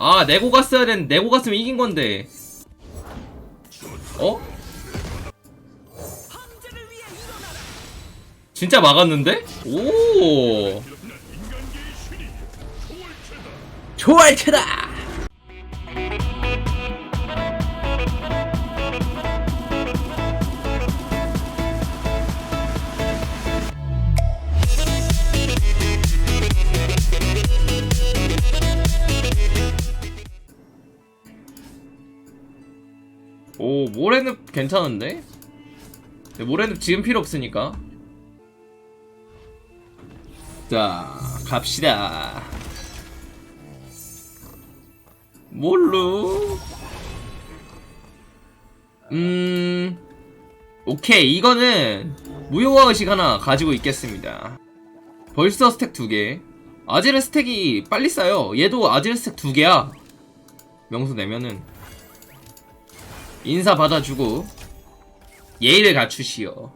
아 내고 갔어야 되는 내고 갔으면 이긴 건데 어? 진짜 막았는데? 오 초월체다 모래늪 괜찮은데? 모래늪 지금 필요 없으니까. 자 갑시다. 뭘로? 음 오케이. 이거는 무효화 의식 하나 가지고 있겠습니다. 벌써 스택 두개. 아지르 스택이 빨리 쌓여. 얘도 아지르 스택 두 개야. 명수 내면은 인사 받아주고 예의를 갖추시오.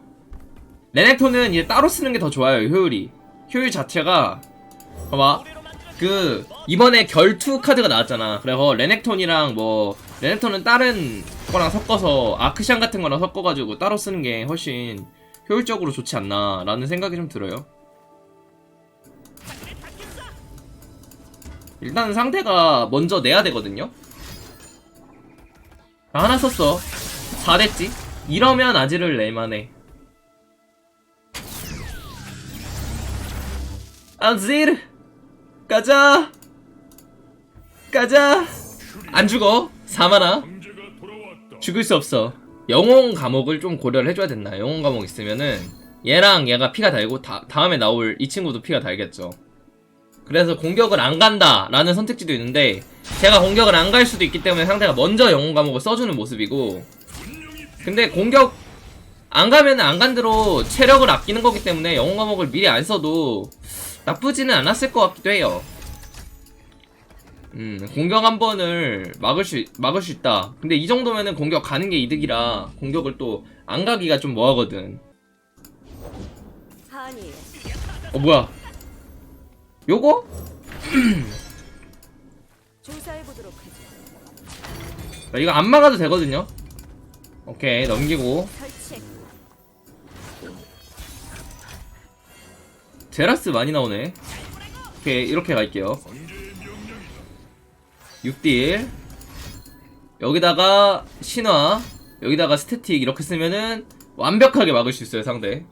레넥톤은 이제 따로 쓰는 게 더 좋아요 효율이. 효율 자체가 봐봐 그 이번에 결투 카드가 나왔잖아. 그래서 레넥톤이랑 뭐 레넥톤은 다른 거랑 섞어서 아크샨 같은 거랑 섞어가지고 따로 쓰는 게 훨씬 효율적으로 좋지 않나라는 생각이 좀 들어요. 일단 상대가 먼저 내야 되거든요. 아, 하나 썼어. 4됐지? 이러면 아지를 낼만해. 아지르! 가자! 가자! 안 죽어. 4만화. 죽을 수 없어. 영웅 감옥을 좀 고려를 해줘야 된다. 영웅 감옥 있으면은 얘랑 얘가 피가 달고 다, 다음에 나올 이 친구도 피가 달겠죠. 그래서 공격을 안 간다라는 선택지도 있는데 제가 공격을 안 갈 수도 있기 때문에 상대가 먼저 영웅 감옥을 써주는 모습이고 근데 공격 안 가면 안 간 대로 체력을 아끼는 거기 때문에 영웅 감옥을 미리 안 써도 나쁘지는 않았을 것 같기도 해요. 음, 공격 한 번을 막을 수, 막을 수 있다. 근데 이 정도면은 공격 가는 게 이득이라 공격을 또 안 가기가 좀 뭐하거든. 어, 뭐야. 요거? 조사해 보도록 하죠. 자, 이거 안 막아도 되거든요. 오케이, 넘기고. 설치했고 제라스 많이 나오네. 오케이, 이렇게 갈게요. 6딜. 여기다가 신화. 여기다가 스태틱 이렇게 쓰면은 완벽하게 막을 수 있어요, 상대.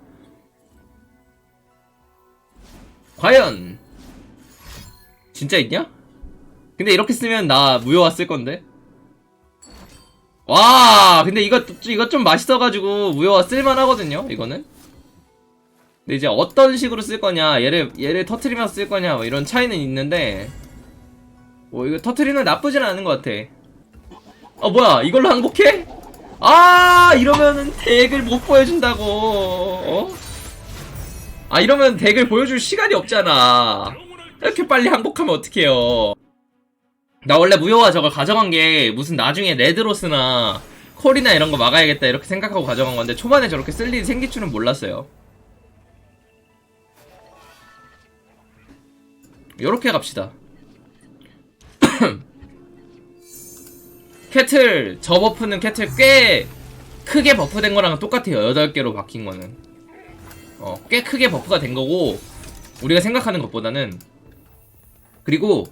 과연 진짜 있냐? 근데 이렇게 쓰면 나 무효화 쓸 건데. 와, 근데 이거 이거 좀 맛있어가지고 무효화 쓸만 하거든요. 이거는. 근데 이제 어떤 식으로 쓸 거냐, 얘를 얘를 터트리면서 쓸 거냐, 뭐 이런 차이는 있는데. 뭐 이거 터트리는 나쁘진 않은 것 같아. 어 뭐야, 이걸로 항복해? 아, 이러면은 덱을 못 보여준다고. 어? 아 이러면 덱을 보여줄 시간이 없잖아. 이렇게 빨리 항복하면 어떡해요. 나 원래 무효화 저걸 가져간 게 무슨 나중에 레드로스나 콜이나 이런 거 막아야겠다 이렇게 생각하고 가져간 건데 초반에 저렇게 쓸 일이 생길 줄은 몰랐어요. 요렇게 갑시다. 캐틀, 저 버프는 캐틀 꽤 크게 버프된 거랑 똑같아요. 8개로 바뀐 거는. 어, 꽤 크게 버프가 된 거고, 우리가 생각하는 것보다는. 그리고,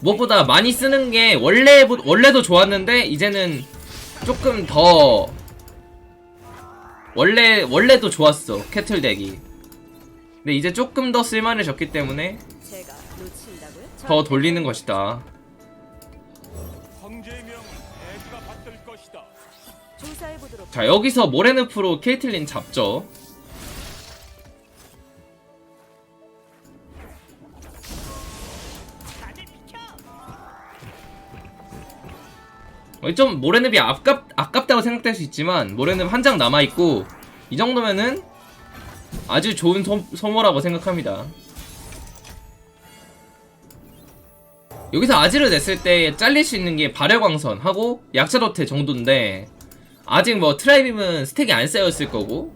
무엇보다 많이 쓰는 게 원래, 원래도 좋았는데, 이제는 조금 더, 원래, 원래도 좋았어. 캐틀 덱이. 근데 이제 조금 더 쓸만해졌기 때문에? 더 돌리는 것이다. 자, 여기서 모레누프로 케이틀린 잡죠. 좀 모레늪이 아깝, 아깝다고 생각될 수 있지만 모레늪 한 장 남아있고 이 정도면은 아주 좋은 소, 소모라고 생각합니다. 여기서 아지를 냈을 때 잘릴 수 있는 게 발열광선 하고 약자도태 정도인데 아직 뭐 트라이빔은 스택이 안 쌓였을 거고.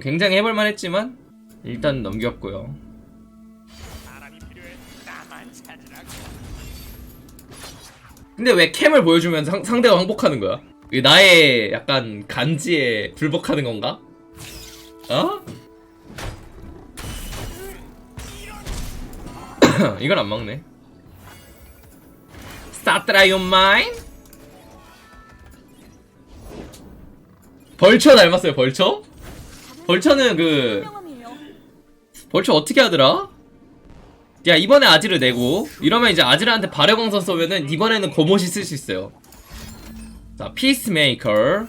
굉장히 해볼만 했지만 일단 넘겼고요 근데 왜 캠을 보여주면 상, 상대가 항복하는 거야? 이게 나의 약간 간지에 불복하는 건가? 어? 이건 안 막네. 스타트라이 온 마인? 벌처 닮았어요, 벌처? 벌처는 그. 벌처 어떻게 하더라? 야, 이번에 아지를 내고, 이러면 이제 아지르한테 발해광선 쏘면은, 이번에는 고모시 쓸수 있어요. 자, 피스메이커.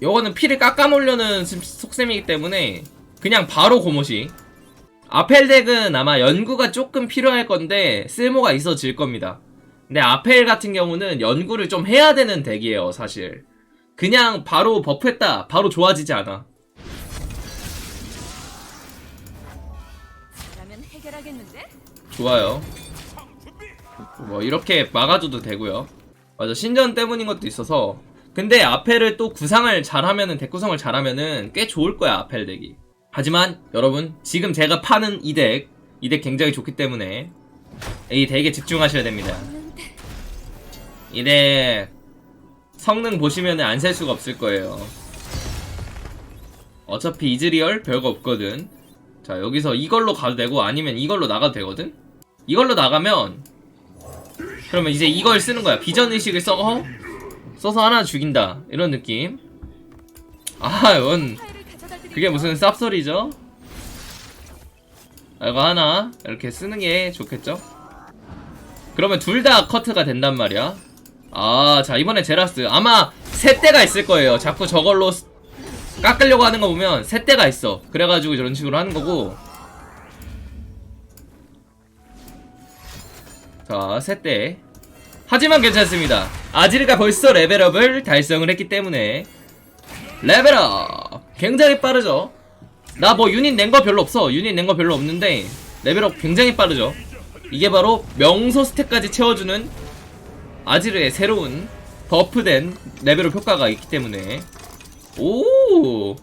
요거는 피를 깎아먹려는 스- 속셈이기 때문에, 그냥 바로 고모시. 아펠 덱은 아마 연구가 조금 필요할 건데, 쓸모가 있어질 겁니다. 근데 아펠 같은 경우는 연구를 좀 해야 되는 덱이에요, 사실. 그냥 바로 버프했다, 바로 좋아지지 않아. 좋아요. 뭐 이렇게 막아줘도 되고요. 맞아 신전 때문인 것도 있어서. 근데 아펠을 또 구상을 잘하면은 덱 구성을 잘하면은 꽤 좋을 거야 아펠 덱이. 하지만 여러분 지금 제가 파는 이 덱, 이 덱 굉장히 좋기 때문에 이 덱에 집중하셔야 됩니다. 이 덱 성능 보시면은 안살 수가 없을 거예요. 어차피 이즈리얼 별거 없거든. 자 여기서 이걸로 가도 되고 아니면 이걸로 나가도 되거든. 이걸로 나가면 그러면 이제 이걸 쓰는 거야. 비전 의식을 써 써서 하나 죽인다 이런 느낌. 아, 이건 그게 무슨 쌉소리죠? 아, 이거 하나 이렇게 쓰는 게 좋겠죠? 그러면 둘 다 커트가 된단 말이야. 아, 자 이번에 제라스 아마 세 대가 있을 거예요. 자꾸 저걸로 스- 깎으려고 하는 거 보면 세 대가 있어. 그래가지고 이런 식으로 하는 거고. 자, 세 대. 하지만 괜찮습니다. 아지르가 벌써 레벨업을 달성을 했기 때문에 레벨업 굉장히 빠르죠 나 뭐 유닛 낸 거 별로 없어 유닛 낸 거 별로 없는데 레벨업 굉장히 빠르죠 이게 바로 명소 스택까지 채워주는 아지르의 새로운 버프된 레벨업 효과가 있기 때문에 오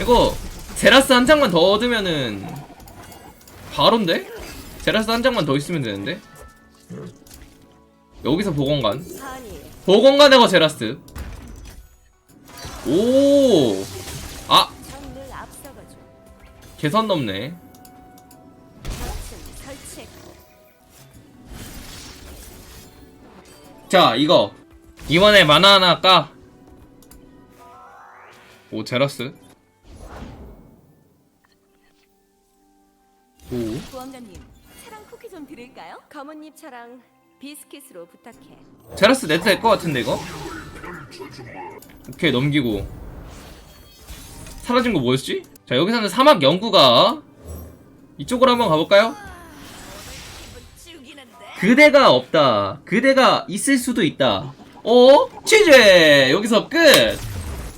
이거 제라스 한 장만 더 얻으면은 바로인데? 제라스 한 장만 더 있으면 되는데 여기서 보건관 보건관하고 제라스 오! 아! 개선 넘네. 자, 이거. 이번에 만화 하나 까. 오, 제라스. 오. 보안관님 차랑 쿠키 좀 드릴까요? 검은잎 차랑 비스킷으로 부탁해. 제라스 네트 될것 같은데, 이거? 오케이, 넘기고. 사라진 거 뭐였지? 자, 여기서는 사막 연구가 이쪽으로 한번 가볼까요? 그대가 없다. 그대가 있을 수도 있다. 어? 취재! 여기서 끝!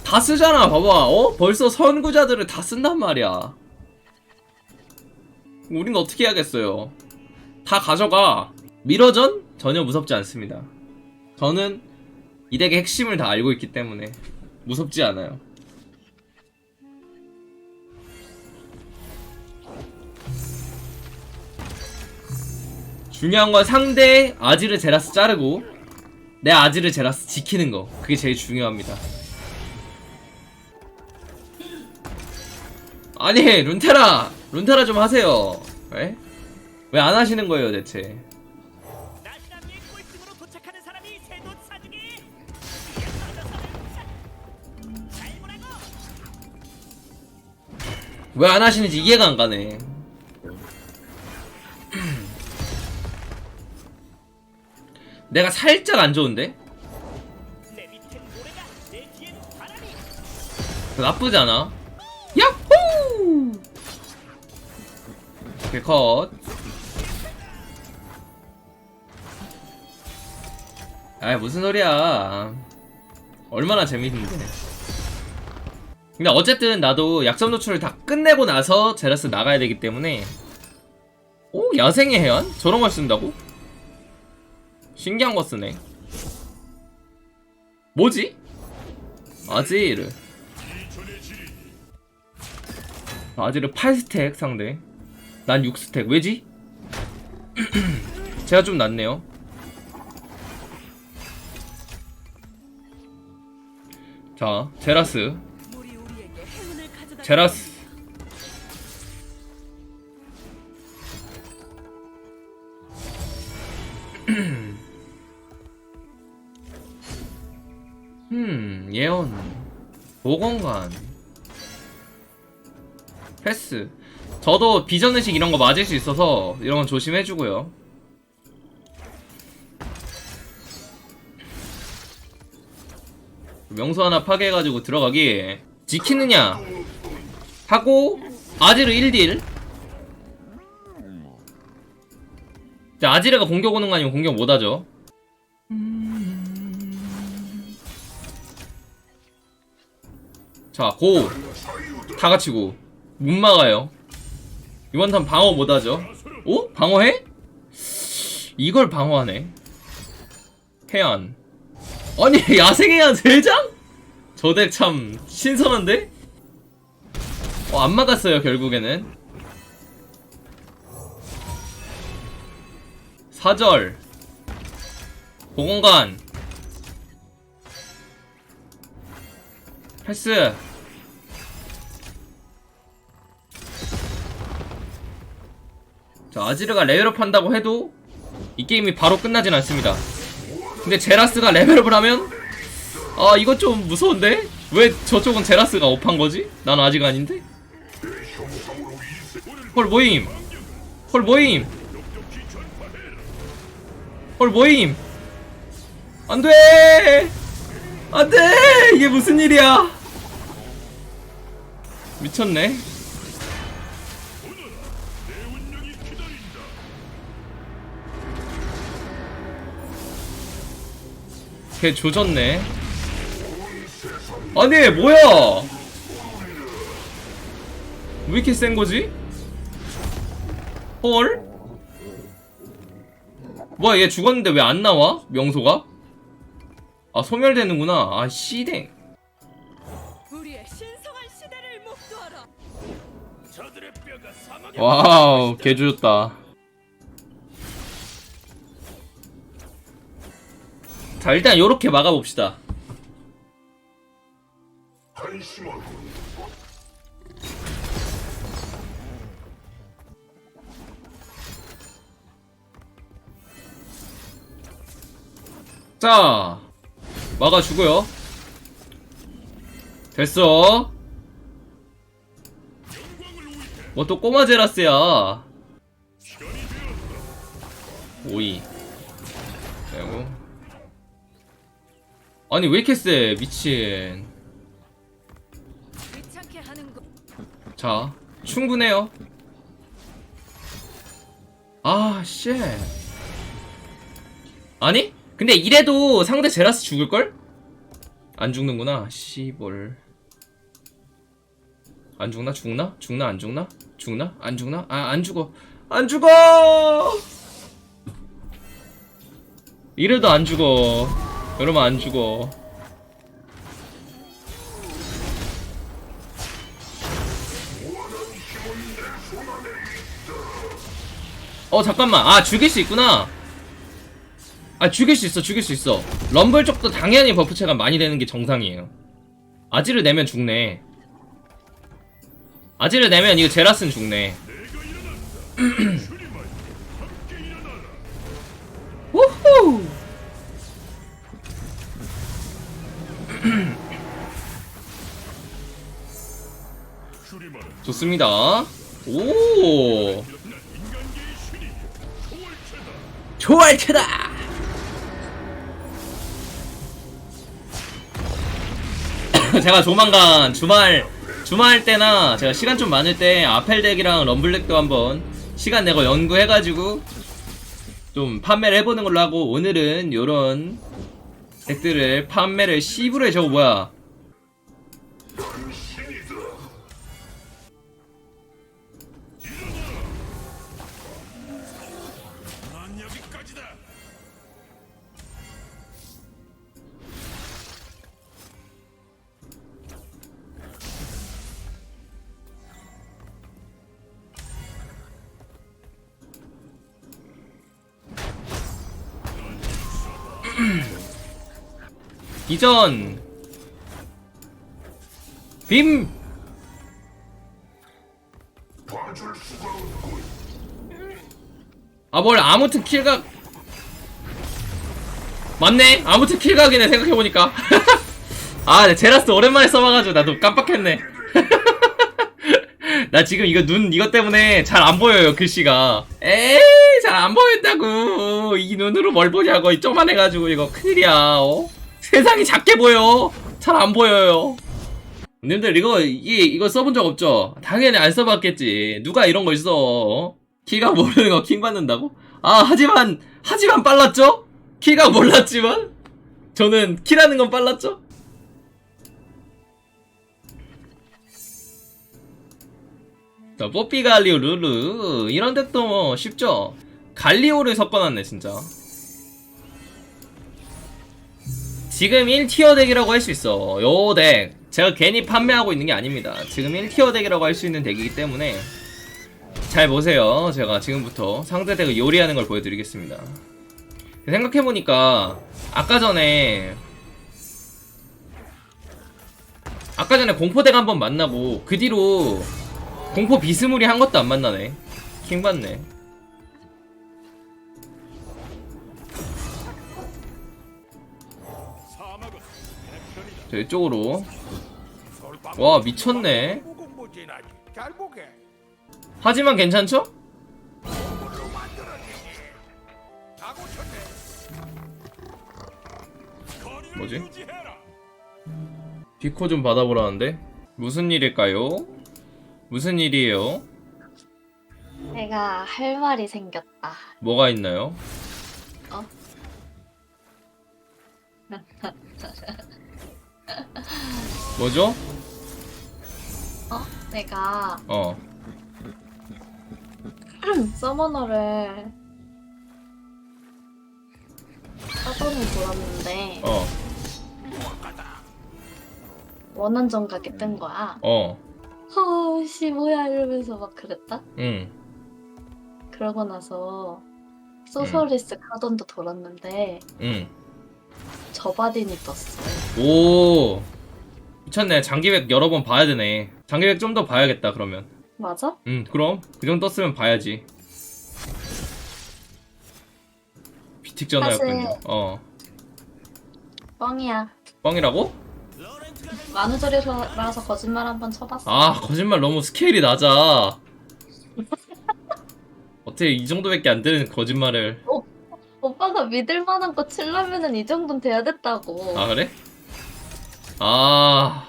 다 쓰잖아, 봐봐. 어? 벌써 선구자들을 다 쓴단 말이야. 우린 어떻게 해야겠어요? 다 가져가. 미러전? 전혀 무섭지 않습니다. 저는 이 덱의 핵심을 다 알고 있기 때문에 무섭지 않아요. 중요한 건 상대 아지르 제라스 자르고 내 아지르 제라스 지키는 거 그게 제일 중요합니다 아니 룬테라 룬테라 좀 하세요 왜? 왜 안 하시는 거예요 대체. 왜 안 하시는지 이해가 안 가네 내가 살짝 안 좋은데? 나쁘지 않아. 야 오케이, 컷. 아이, 무슨 소리야. 얼마나 재밌는데. 근데 어쨌든 나도 약점 노출을 다 끝내고 나서 제라스 나가야 되기 때문에. 오, 야생의 해안? 저런 걸 쓴다고? 신기한 거 쓰네. 뭐지? 아지르. 아지르 8스택 상대 난 6스택. 왜지? 제가 좀 낫네요. 자 제라스. 제라스. 음 예언. 보건관. 패스. 저도 비전의식 이런 거 맞을 수 있어서 이런 건 조심해주고요 명소 하나 파괴해가지고 들어가기 지키느냐 하고 아지르 1딜 자, 아지르가 공격 오는 거 아니면 공격 못하죠 자, 고! 다 같이 고. 못 막아요. 이번 턴 방어 못하죠. 오? 방어해? 이걸 방어하네. 해안. 아니, 야생해안 3장? 저 덱 참 신선한데? 어, 안 막았어요, 결국에는. 사절. 보건관. 패스. 자, 아지르가 레벨업 한다고 해도 이 게임이 바로 끝나진 않습니다. 근데 제라스가 레벨업을 하면 아, 이거 좀 무서운데? 왜 저쪽은 제라스가 업한 거지? 난 아직 아닌데? 헐, 모임! 헐, 모임! 헐, 모임! 안 돼! 안 돼! 이게 무슨 일이야? 미쳤네. 걔 조졌네. 아니, 뭐야! 왜 이렇게 센 거지? 헐? 뭐야, 얘 죽었는데 왜 안 나와? 명소가? 아, 소멸되는구나. 아, 씨댕. 와우, 개 조졌다. 자, 일단 요렇게 막아봅시다. 자, 막아주고요. 됐어. 뭐 또 꼬마 제라스야. 오이. 그리고 아니 왜 이렇게 세 미친. 자 충분해요. 아 쉣. 아니? 근데 이래도 상대 제라스 죽을걸? 안 죽는구나. 씨볼. 안 죽나? 죽나? 죽나? 안 죽나? 죽나? 안 죽나? 아, 안 죽어. 안 죽어! 이래도 안 죽어. 이러면 안 죽어. 어, 잠깐만. 아, 죽일 수 있구나. 아, 죽일 수 있어, 죽일 수 있어. 럼블 쪽도 당연히 버프체가 많이 되는 게 정상이에요. 아지를 내면 죽네. 아지를 내면 이거 제라스는 죽네. 좋습니다. 오! 초월체다! 제가 조만간 주말 주말 때나 제가 시간 좀 많을 때 아펠덱이랑 럼블덱도 한번 시간 내고 연구해가지고 좀 판매를 해보는 걸로 하고 오늘은 요런 덱들을 판매를 해 저거 뭐야 이전 빔! 아, 뭘, 아무튼 킬각. 맞네? 아무튼 킬각이네, 생각해보니까. 아, 네, 제라스 오랜만에 써봐가지고 나도 깜빡했네. 나 지금 이거 눈, 이것 때문에 잘 안 보여요, 글씨가. 에이, 잘 안 보인다고. 이 눈으로 뭘 보냐고. 이쪽만 해가지고, 이거 큰일이야, 어? 세상이 작게 보여. 잘 안 보여요. 님들 이거 이 이거 써본 적 없죠? 당연히 안 써봤겠지. 누가 이런 걸 써? 어? 키가 모르는 거 킹 받는다고? 아 하지만 하지만 빨랐죠? 키가 몰랐지만 저는 키라는 건 빨랐죠? 자 뽀삐 갈리오 루루 이런 덱도 뭐 쉽죠? 갈리오를 섞어놨네 진짜. 지금 1티어 덱이라고 할 수 있어. 요 덱. 제가 괜히 판매하고 있는 게 아닙니다. 지금 1티어 덱이라고 할 수 있는 덱이기 때문에 잘 보세요. 제가 지금부터 상대 덱을 요리하는 걸 보여드리겠습니다. 생각해보니까 아까 전에 아까 전에 공포덱 한번 만나고 그 뒤로 공포 비스무리 한 것도 안 만나네. 킹 받네. 저 이쪽으로. 와, 미쳤네. 하지만 괜찮죠? 뭐지? 비코 좀 받아보라는데 무슨 일일까요? 무슨 일이에요? 내가 할 말이 생겼다. 뭐가 있나요? 어? 뭐죠? 어? 내가 어. 서머너를 사전을 돌았는데 어. 원한 정각이 뜬 거야. 어. 허씨 뭐야 이러면서 막 그랬다. 응. 그러고 나서 소설리스 카던도 돌았는데 응. 저바딘이 떴어. 오. 미쳤네. 장기백 여러 번 봐야 되네. 장기백 좀 더 봐야겠다, 그러면. 맞아? 응, 그럼. 그 정도 떴으면 봐야지. 비틱 전화였군요. 사실- 어. 뻥이야. 뻥이라고? 만우절이라서 거짓말 한 번 쳐봤어. 아, 거짓말 너무 스케일이 낮아. 어떻게 이 정도밖에 안 되는 거짓말을. 오빠가 믿을 만한 거 칠려면은 이 정도는 돼야 됐다고. 아 그래? 아.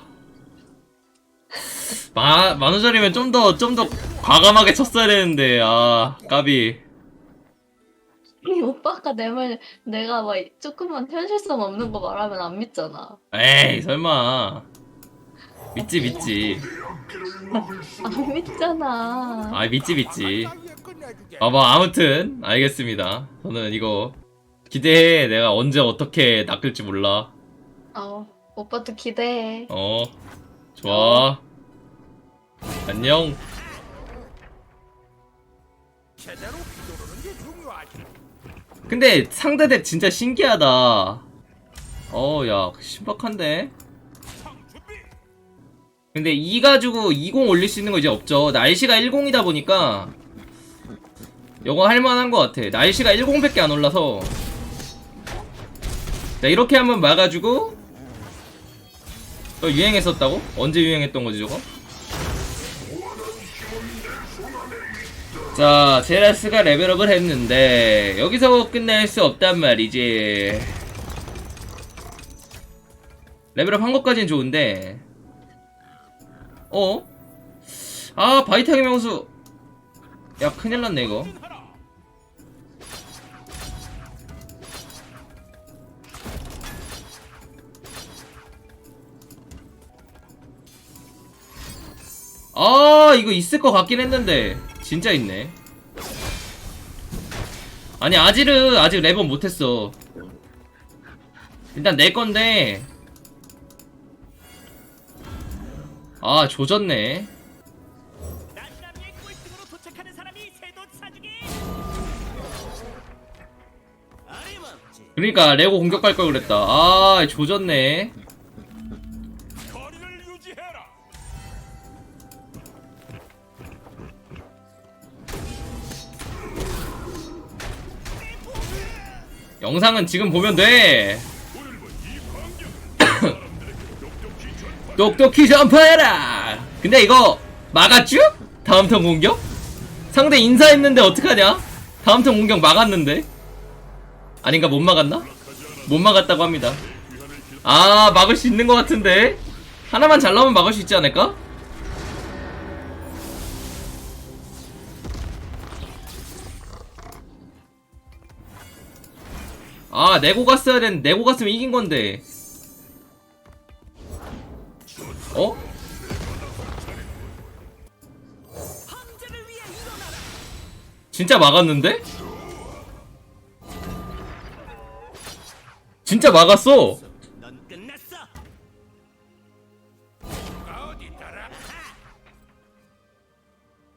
마, 만우절이면 좀 더 좀 더 과감하게 쳤어야 되는데 아 까비. 이 오빠가 내 말 내가 막 조금만 현실성 없는 거 말하면 안 믿잖아. 에이 설마. 믿지 믿지. 안 믿잖아. 아 믿지 믿지. 끝내주게. 봐봐 아무튼 알겠습니다. 저는 이거 기대해. 내가 언제 어떻게 낚을지 몰라. 어, 오빠도 기대해. 어 좋아 안녕 제대로 휘두르는 게 중요하지. 근데 상대 덱 진짜 신기하다. 어, 야, 신박한데? 근데 2 가지고 20 올릴 수 있는 거 이제 없죠. 날씨가 10이다 보니까 이거 할만한 것 같아. 날씨가 10밖에 안 올라서 자 이렇게 한번 막아주고 또 유행했었다고? 언제 유행했던 거지 저거? 자, 제라스가 레벨업을 했는데 여기서 끝낼 수 없단 말이지. 레벨업 한 것까지는 좋은데 어? 아, 바이타기 명수 야, 큰일 났네 이거. 아, 이거 있을 것 같긴 했는데 진짜 있네. 아니 아지르 아직 레벨 못했어. 일단 내 건데. 아 조졌네. 그러니까 레고 공격할 걸 그랬다. 아 조졌네. 영상은 지금 보면 돼 똑똑히 점프해라 근데 이거 막았쥬? 다음 턴 공격? 상대 인사했는데 어떡하냐? 다음 턴 공격 막았는데 아닌가 못 막았나? 못 막았다고 합니다 아 막을 수 있는 것 같은데 하나만 잘 나오면 막을 수 있지 않을까? 아 내고 갔어야 된 내고 갔으면 이긴 건데 어? 진짜 막았는데? 진짜 막았어?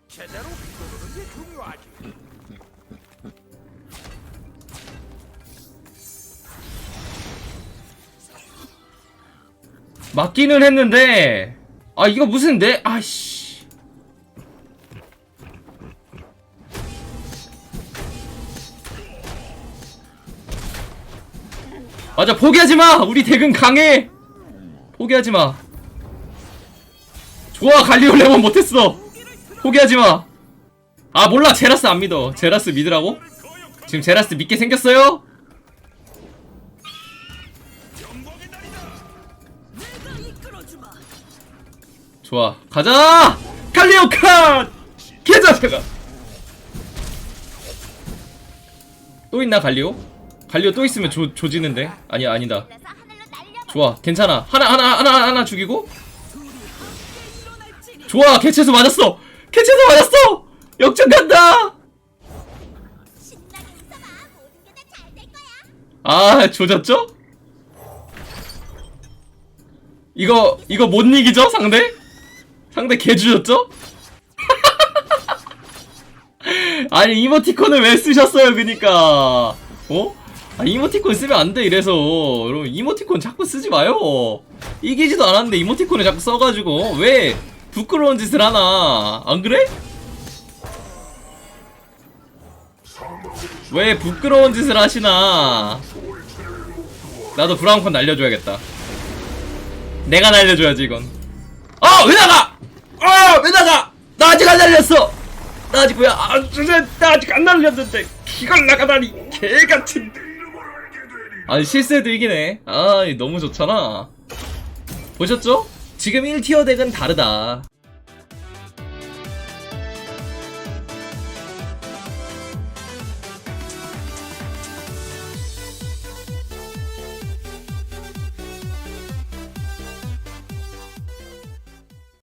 제대로 휘두르는 게 중요하지. 맞기는 했는데 아 이거 무슨 내 아씨. 맞아 포기하지마! 우리 덱은 강해! 포기하지마. 좋아 갈리오 레몬 못했어. 포기하지마. 아 몰라. 제라스 안 믿어. 제라스 믿으라고? 지금 제라스 믿게 생겼어요? 좋아. 가자! 갈리오 컷! 개자세가. 또 있나 갈리오? 갈리오 또 있으면 조, 조지는데? 아니야 아니다. 좋아. 괜찮아. 하나 하나 하나 하나 죽이고. 좋아. 개체수 맞았어. 개체수 맞았어! 역전 간다! 아 조졌죠? 이거 이거 못 이기죠 상대? 상대 개주졌죠? 아니 이모티콘을 왜 쓰셨어요 그니까. 어? 아 이모티콘 쓰면 안 돼 이래서. 여러분 이모티콘 자꾸 쓰지 마요. 이기지도 않았는데 이모티콘을 자꾸 써가지고. 왜 부끄러운 짓을 하나? 안 그래? 왜 부끄러운 짓을 하시나? 나도 브라운콘 날려줘야겠다. 내가 날려줘야지 이건 아! 왜 나가! 아! 왜 나가! 나 아직 안 날렸어! 나 아직 뭐야 아, 진짜 나 아직 안 날렸는데 이걸 나가다니 개같은 아니 실수해도 이기네 아 너무 좋잖아 보셨죠? 지금 1티어 덱은 다르다